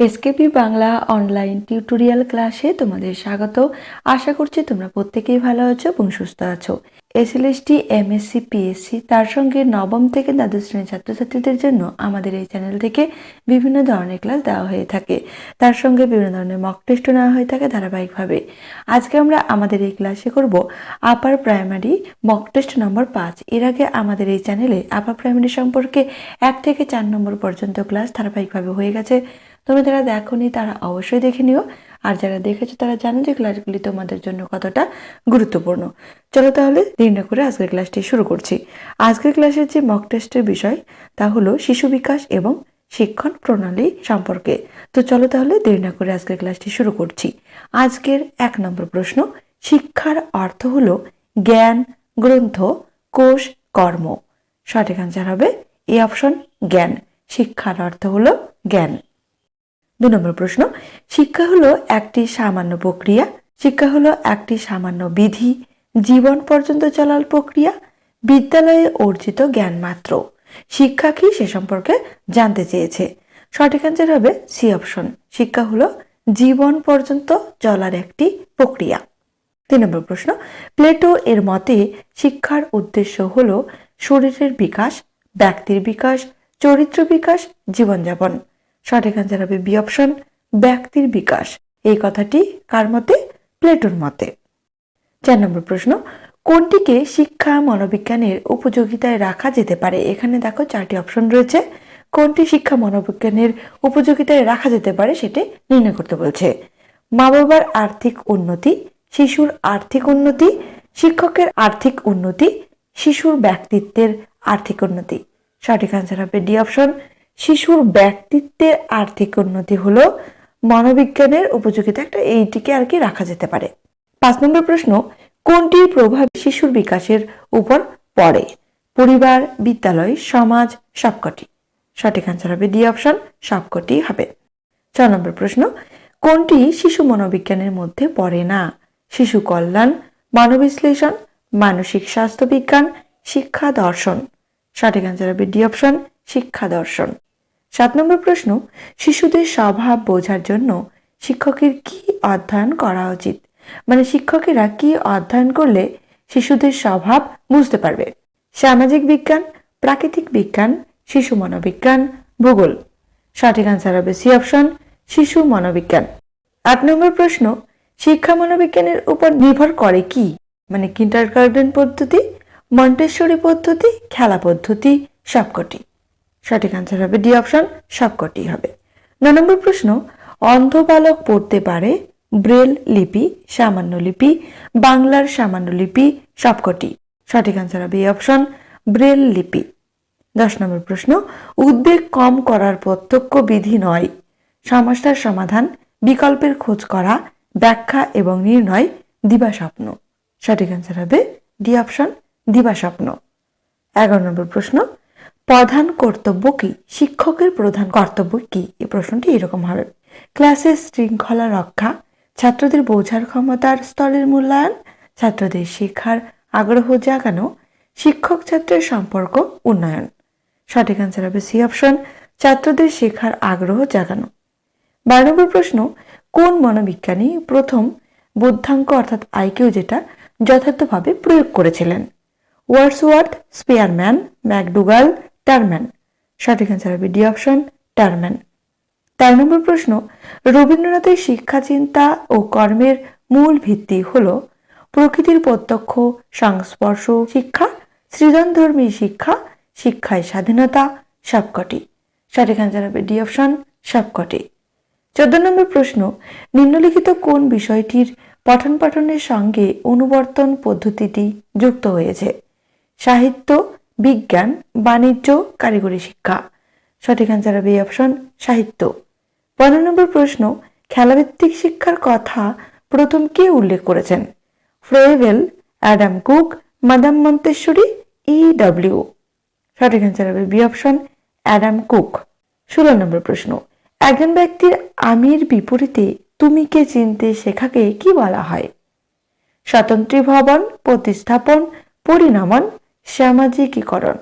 এসকেপি Bangla online tutorial ক্লাসে তোমাদের স্বাগত। আশা করছি তোমরা প্রত্যেকেই ভালো আছো এবং সুস্থ আছো। এসএলএসটি এমএসসি পিএসসি তার সঙ্গে নবম থেকে দ্বাদশ শ্রেণির ছাত্রছাত্রীদের জন্য আমাদের এই চ্যানেল থেকে বিভিন্ন ধরনের ক্লাস দেওয়া হয়ে থাকে। তার সঙ্গে বিভিন্ন ধরনের মক টেস্টও নেওয়া হয়ে থাকে ধারাবাহিকভাবে। আজকে আমরা আমাদের এই ক্লাসে করব upper primary mock test number পাঁচ। এর আগে আমাদের এই চ্যানেলে আপার প্রাইমারি সম্পর্কে এক থেকে চার নম্বর পর্যন্ত ক্লাস ধারাবাহিকভাবে হয়ে গেছে। তোমরা যারা দেখোনি, তারা অবশ্যই দেখে নিও। আর যারা দেখেছ, তারা জানো যে ক্লাসগুলি তোমাদের জন্য কতটা গুরুত্বপূর্ণ। চলো তাহলে না করে আজকের ক্লাসটি শুরু করছি। আজকের ক্লাসের যে মক টেস্টের বিষয়, তা হলো শিশু বিকাশ এবং শিক্ষণ প্রণালী সম্পর্কে। তো চলো তাহলে দেরি না করে আজকের ক্লাসটি শুরু করছি। আজকের এক নম্বর প্রশ্ন, শিক্ষার অর্থ হল জ্ঞান, গ্রন্থ, কোষ, কর্ম। সঠিক আনসার হবে, এই অপশন জ্ঞান। শিক্ষার অর্থ হলো জ্ঞান। দু নম্বর প্রশ্ন, শিক্ষা হলো একটি সামান্য প্রক্রিয়া, শিক্ষা হলো একটি সামান্য বিধি, জীবন পর্যন্ত চলার প্রক্রিয়া, বিদ্যালয়ে অর্জিত জ্ঞান মাত্র। শিক্ষা কি সে সম্পর্কে জানতে চেয়েছে। সঠিক অ্যান্সার হবে সি অপশন শিক্ষা হলো জীবন পর্যন্ত চলার একটি প্রক্রিয়া। তিন নম্বর প্রশ্ন, প্লেটো এর মতে শিক্ষার উদ্দেশ্য হলো শরীরের বিকাশ, ব্যক্তির বিকাশ, চরিত্র বিকাশ, জীবনযাপন। সঠিক অ্যান্সার হবে বি অপশন ব্যক্তির বিকাশ। এই কথাটি কার মতে? প্লেটোর মতে। চার নম্বর প্রশ্ন, কোনটিকে শিক্ষা মনোবিজ্ঞানের উপযোগিতায় রাখা যেতে পারে? এখানে দেখো চারটি অপশন রয়েছে। কোনটি শিক্ষা মনোবিজ্ঞানের উপযোগিতায় রাখা যেতে পারে সেটি নির্ণয় করতে বলছে। মা বাবার আর্থিক উন্নতি, শিশুর আর্থিক উন্নতি, শিক্ষকের আর্থিক উন্নতি, শিশুর ব্যক্তিত্বের আর্থিক উন্নতি। সঠিক আনসার হবে ডি অপশন শিশুর ব্যক্তিত্বের আর্থিক উন্নতি হলো মনোবিজ্ঞানের উপযোগিতা। একটা এইটিকে আর কি রাখা যেতে পারে। পাঁচ নম্বর প্রশ্ন, কোনটির প্রভাব শিশুর বিকাশের উপর পড়ে? পরিবার, বিদ্যালয়, সমাজ, সবকটি। সঠিক আনসার হবে ডি অপশন, সবকটি হবে। ছ নম্বর প্রশ্ন, কোনটি শিশু মনোবিজ্ঞানের মধ্যে পড়ে না? শিশু কল্যাণ, মনোবিশ্লেষণ, মানসিক স্বাস্থ্য বিজ্ঞান শিক্ষা দর্শন। সঠিক আনসার হবে ডি অপশন, শিক্ষা দর্শন। সাত নম্বর প্রশ্ন, শিশুদের স্বভাব বোঝার জন্য শিক্ষকের কি অধ্যয়ন করা উচিত? মানে শিক্ষকেরা কি অধ্যয়ন করলে শিশুদের স্বভাব বুঝতে পারবে? সামাজিক বিজ্ঞান, প্রাকৃতিক বিজ্ঞান, শিশু মনোবিজ্ঞান, ভূগোল। সঠিক আনসার হবে সি অপশন শিশু মনোবিজ্ঞান। আট নম্বর প্রশ্ন, শিক্ষা মনোবিজ্ঞানের উপর নির্ভর করে কি? মানে কিন্টার গার্ডেন পদ্ধতি, মন্টেশ্বরী পদ্ধতি, খেলা পদ্ধতি, সবকটি। সঠিক আনসার হবে। ডি অপশন সবকটি হবে। ন নম্বর প্রশ্ন অন্ধ বালক পড়তে পারে ব্রেল লিপি, সামান্য লিপি, বাংলার সামান্য লিপি, সবকটি। সঠিক আনসার হবে এই অপশন ব্রেল লিপি। দশ নম্বর প্রশ্ন, উদ্বেগ কম করার প্রত্যক্ষ বিধি নয়। সমস্যার সমাধান, বিকল্পের খোঁজ করা, ব্যাখ্যা এবং নির্ণয় দিবা স্বপ্ন সঠিক আনসার হবে ডি অপশন দিবা স্বপ্ন এগারো নম্বর প্রশ্ন প্রধান কর্তব্য কি? শিক্ষকের প্রধান কর্তব্য কি? এই প্রশ্নটি এরকম হবে। ক্লাসের শৃঙ্খলা রক্ষা, ছাত্রদের বোঝার ক্ষমতার স্তরের মূল্যায়ন, ছাত্রদের শেখার আগ্রহ জাগানো, শিক্ষক ছাত্রের সম্পর্ক উন্নয়ন। সঠিক আনসার হবে সি অপশন ছাত্রদের শেখার আগ্রহ জাগানো। বারো নম্বর প্রশ্ন, কোন মনোবিজ্ঞানী প্রথম বুদ্ধাঙ্ক অর্থাৎ আইকিউ যেটা যথার্থভাবে প্রয়োগ করেছিলেন? ওয়ার্ডসওয়ার্থ, স্পেয়ারম্যান, ম্যাকডুগাল টারম্যান সঠিক অ্যান্সার হবে ডি অপশন টারম্যান তেরো নম্বর প্রশ্ন, রবীন্দ্রনাথের শিক্ষা চিন্তা ও কর্মের মূল ভিত্তি হল প্রকৃতির প্রত্যক্ষ, সংস্পর্শ শিক্ষা, সৃজনধর্মী শিক্ষা, শিক্ষায় স্বাধীনতা, সবকটি। সঠিক অ্যান্সার হবে ডি অপশন, সবকটি। চোদ্দ নম্বর প্রশ্ন, নিম্নলিখিত কোন বিষয়টির পঠন পাঠনের সঙ্গে অনুবর্তন পদ্ধতিটি যুক্ত হয়েছে? সাহিত্য বিজ্ঞান, বাণিজ্য, কারিগরি শিক্ষা। সঠিক অ্যান্সার হবে অপশন সাহিত্য। পনেরো নম্বর প্রশ্ন, খেলাভিত্তিক শিক্ষার কথা প্রথম কে উল্লেখ করেছেন? Froebel, Adam Cook, madam Montessori E W সঠিক অ্যান্সার হবে বি অপশন অ্যাডাম কুক। ষোলো নম্বর প্রশ্ন, একজন ব্যক্তির আমির বিপরীতে তুমিকে চিনতে শেখাকে কি বলা হয়? স্বতন্ত্রী ভবন, প্রতিস্থাপন, পরিণামন সামাজিকীকরণ।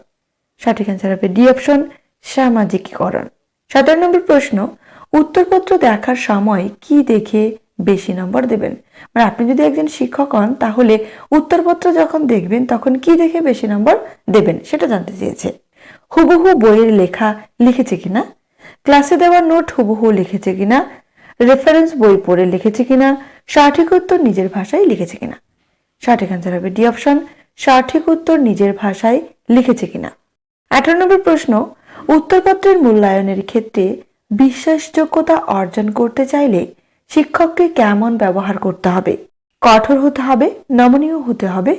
সঠিক অ্যান্সার হবে ডি অপশন সামাজিকীকরণ। সতেরো নম্বর প্রশ্ন, উত্তরপত্র দেখার সময় কি দেখে বেশি নম্বর দেবেন? মানে আপনি যদি একজন শিক্ষক হন, তাহলে উত্তরপত্র যখন দেখবেন, তখন কি দেখে বেশি নম্বর দেবেন সেটা জানতে চেয়েছে। হুবহু বইয়ের লেখা লিখেছে কিনা? ক্লাসে দেওয়া নোট হুবহু লিখেছে কিনা? রেফারেন্স বই পড়ে লিখেছে কিনা? সঠিক উত্তর নিজের ভাষায় লিখেছে কিনা? সঠিক অ্যান্সার হবে ডি অপশন সঠিক উত্তর নিজের ভাষায় লিখেছে কিনা? আঠারো নম্বর প্রশ্ন, উত্তরপত্রের মূল্যায়নের ক্ষেত্রে বিশ্বাসযোগ্যতা অর্জন করতে চাইলে শিক্ষককে কেমন ব্যবহার করতে হবে? কঠোর হতে হবে, নমনীয় হতে হবে,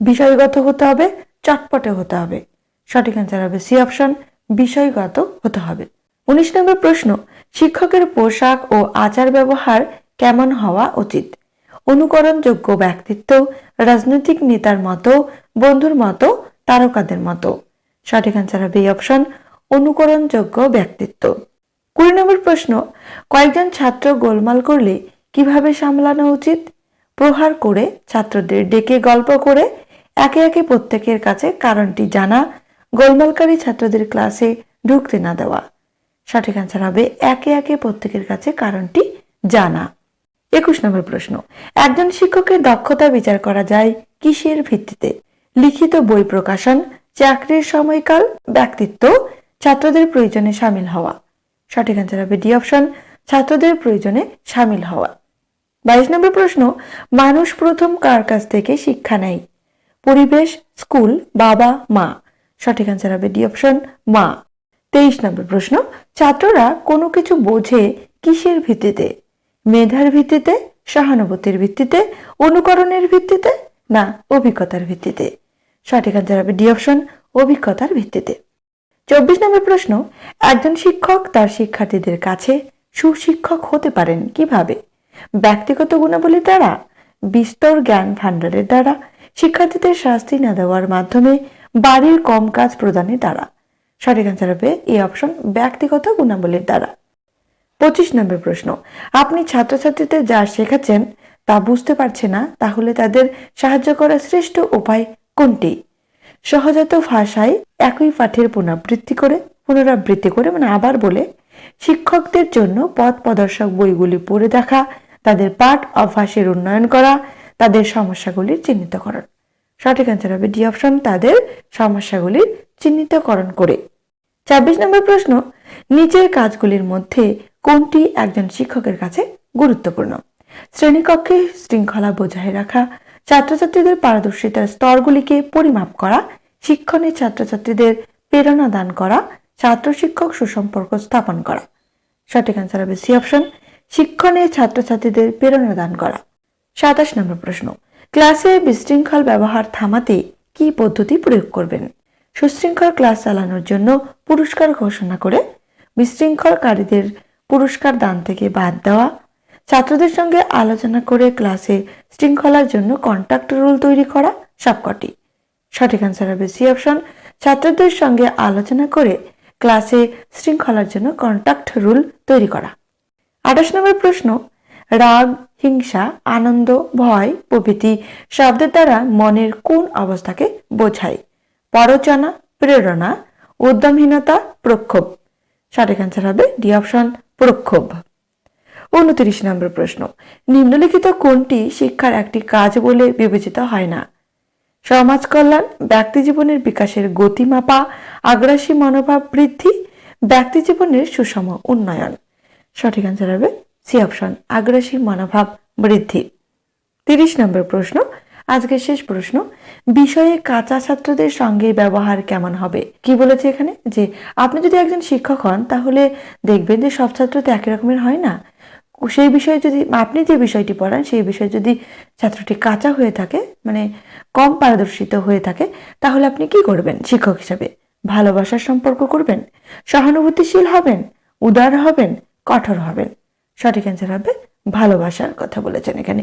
বিষয়গত হতে হবে, চটপটে হতে হবে। সঠিক অ্যান্সার হবে সি অপশন বিষয়গত হতে হবে। উনিশ নম্বর প্রশ্ন, শিক্ষকের পোশাক ও আচার ব্যবহার কেমন হওয়া উচিত? অনুকরণযোগ্য ব্যক্তিত্ব, রাজনৈতিক নেতার মতো, বন্ধুর মতো, তারকাদের মতো। সঠিক অ্যান্সার হবে এই অপশন অনুকরণযোগ্য ব্যক্তিত্ব। কুড়ি নম্বর প্রশ্ন, কয়েকজন ছাত্র গোলমাল করলে কীভাবে সামলানো উচিত? প্রহার করে ছাত্রদের ডেকে গল্প করে, একে একে প্রত্যেকের কাছে কারণটি জানা, গোলমালকারী ছাত্রদের ক্লাসে ঢুকতে না দেওয়া। সঠিক অ্যান্সার হবে একে একে প্রত্যেকের কাছে কারণটি জানা। একুশ নম্বর প্রশ্ন। একজন শিক্ষকের দক্ষতা বিচার করা যায় কিসের ভিত্তিতে? লিখিত বই প্রকাশন, চাকরির সময়কাল, ব্যক্তিত্ব, ছাত্রদের প্রয়োজনে সামিল হওয়া। সঠিক অ্যান্সার হবে ডি অপশন ছাত্রদের প্রয়োজনে সামিল হওয়া। বাইশ নম্বর প্রশ্ন, মানুষ প্রথম কার কাছ থেকে শিক্ষা নেয়? পরিবেশ, স্কুল, বাবা, মা। সঠিক অ্যান্সার হবে ডি অপশন মা। তেইশ নম্বর প্রশ্ন, ছাত্ররা কোনো কিছু বোঝে কিসের ভিত্তিতে? মেধার ভিত্তিতে, সহানুভূতির ভিত্তিতে, অনুকরণের ভিত্তিতে, না অভিজ্ঞতার ভিত্তিতে। সঠিক অ্যান্সার হবে ডি অপশন অভিজ্ঞতার ভিত্তিতে। চব্বিশ নম্বর প্রশ্ন, একজন শিক্ষক তার শিক্ষার্থীদের কাছে সুশিক্ষক হতে পারেন কীভাবে? ব্যক্তিগত গুণাবলীর দ্বারা, বিস্তর জ্ঞান ভাণ্ডারের দ্বারা, শিক্ষার্থীদের শাস্তি না দেওয়ার মাধ্যমে, বাড়ির কম কাজ প্রদানের দ্বারা। সঠিক অ্যান্সার হবে এই অপশন ব্যক্তিগত গুণাবলীর দ্বারা। পঁচিশ নম্বর প্রশ্ন। আপনি ছাত্রছাত্রীদের যা শেখাচ্ছেন তা বুঝতে পারছে না, তাহলে তাদের সাহায্য করার শ্রেষ্ঠ উপায় কোনটি? সহজাত ভাষায় একই পাঠের পুনরাবৃত্তি করে পুনরাবৃত্তি করে মানে আবার বলে, শিক্ষকদের জন্য পথ প্রদর্শক বইগুলি পড়ে দেখা, তাদের পাঠ অভ্যাসের উন্নয়ন করা, তাদের সমস্যাগুলির চিহ্নিতকরণ। সঠিক অ্যান্সার হবে ডি অপশন তাদের সমস্যাগুলির চিহ্নিতকরণ করে। ছাব্বিশ নম্বর প্রশ্ন, নিজের কাজগুলির মধ্যে কোনটি একজন শিক্ষকের কাছে গুরুত্বপূর্ণ? শ্রেণীকক্ষে শৃঙ্খলা বজায় রাখা, ছাত্রছাত্রীদের পারদর্শিতার স্তরগুলিকে পরিমাপ করা, শিক্ষণে ছাত্রছাত্রীদের প্রেরণা দান করা ছাত্র শিক্ষক সুসম্পর্ক স্থাপন করা। সঠিক অ্যান্সার হবে সি অপশন শিক্ষণে ছাত্রছাত্রীদের প্রেরণা দান করা। সাতাশ নম্বর প্রশ্ন, ক্লাসে বিশৃঙ্খল ব্যবহার থামাতে কি পদ্ধতি প্রয়োগ করবেন? সুশৃঙ্খল ক্লাস চালানোর জন্য পুরস্কার ঘোষণা করে বিশৃঙ্খলকারীদের পুরস্কার দান থেকে বাদ দেওয়া। ছাত্রদের সঙ্গে আলোচনা করে ক্লাসে শৃঙ্খলার জন্য কন্ট্যাক্ট রুল তৈরি করা সবকটি। সঠিক অ্যান্সার হবে সি অপশন ছাত্রদের সঙ্গে আলোচনা করে ক্লাসে শৃঙ্খলার জন্য কন্ট্যাক্ট রুল তৈরি করা। আঠাশ নম্বর প্রশ্ন, রাগ, হিংসা, আনন্দ, ভয়, প্রভৃতি শব্দের দ্বারা মনের কোন অবস্থাকে বোঝায়? পরচনা, প্রেরণা, উদ্যমহীনতা, প্রক্ষোভ। সঠিক অ্যান্সার হবে ডি অপশন প্রক্ষোভ উনত্রিশ নম্বর প্রশ্ন, নিম্নলিখিত কোনটি শিক্ষার একটি কাজ বলে বিবেচিত হয় না? সমাজ কল্যাণ, ব্যক্তি জীবনের বিকাশের গতি মাপা, আগ্রাসী মনোভাব বৃদ্ধি, ব্যক্তি জীবনের সুষম উন্নয়ন। সঠিক অ্যান্সার হবে সি অপশন আগ্রাসী মনোভাব বৃদ্ধি। তিরিশ নম্বর প্রশ্ন আজকের শেষ প্রশ্ন, বিষয়ে কাঁচা ছাত্রদের সঙ্গে ব্যবহার কেমন হবে? কি বলেছে এখানে? যে আপনি যদি একজন শিক্ষক হন, তাহলে দেখবেন যে সব ছাত্র তো একই রকমের হয় না। সেই বিষয়ে যদি, আপনি যে বিষয়টি পড়ান, সেই বিষয়ে যদি ছাত্রটি কাঁচা হয়ে থাকে মানে কম পারদর্শিত হয়ে থাকে, তাহলে আপনি কি করবেন শিক্ষক হিসাবে? ভালোবাসার সম্পর্ক করবেন? সহানুভূতিশীল হবেন? উদার হবেন? কঠোর হবেন? সঠিক অ্যান্সার হবে, ভালোবাসার কথা বলেছেন এখানে।